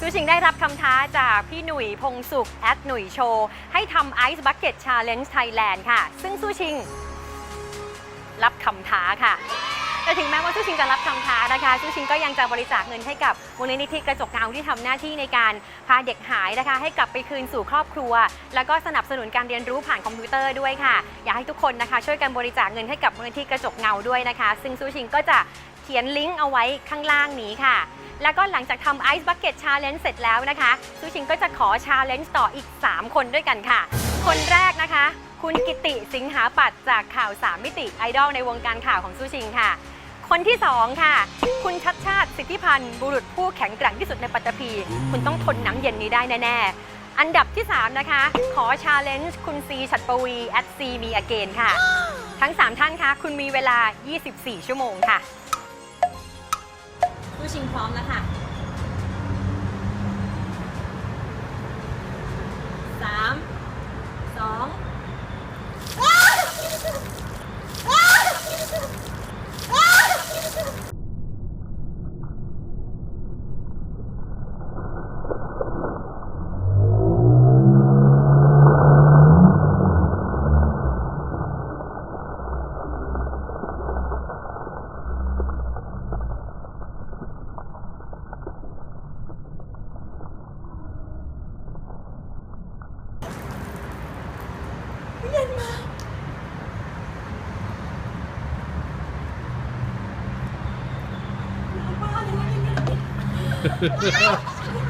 ซูชิงได้รับคำท้าจากพี่หนุ่ยพงสุขแอดหนุ่ยโชว์ให้ทำ Ice Bucket Challenge Thailand ค่ะ ซึ่งซูชิง รับคำท้าค่ะ แต่ถึงแม้ว่าซูชิงจะรับคำท้านะคะซูชิงก็ยังจะบริจาคเงินให้กับมูลนิธิกระจกเงาที่ทำหน้าที่ในการพาเด็กหายนะคะ ให้กลับไปคืนสู่ครอบครัว แล้วก็สนับสนุนการเรียนรู้ผ่านคอมพิวเตอร์ด้วยค่ะ อยากให้ทุกคนนะคะ ช่วยกันบริจาคเงินให้กับมูลนิธิกระจกเงาด้วยนะคะ ซึ่งซูชิงก็จะ ขียนลิงก์เอาไว้ข้างล่างนี้ค่ะ แล้วก็หลังจากทำ Ice Bucket Challenge เสร็จแล้วนะคะซูชิงก็จะขอ Challenge ต่ออีก 3 คนด้วยกันค่ะ คนแรกนะคะ คุณกิติสิงหาปัตจากข่าว 3 มิติไอดอลในวงการข่าวของซูชิงค่ะ คนที่ 2 ค่ะ คุณชัดชาติสิทธิพันธ์บุรุษผู้แข็งแกร่งที่สุดในปัตตภีคุณต้องทนน้ำเย็นนี้ได้แน่ๆ อันดับที่ 3 นะคะ ขอ Challenge คุณซีฉัตรปวี at c me again ค่ะ ทั้ง 3 ท่านคะคุณมีเวลา 24 ชั่วโมงค่ะ ชิงพร้อมแล้วค่ะ Ayan, ma. Napangalan na niya.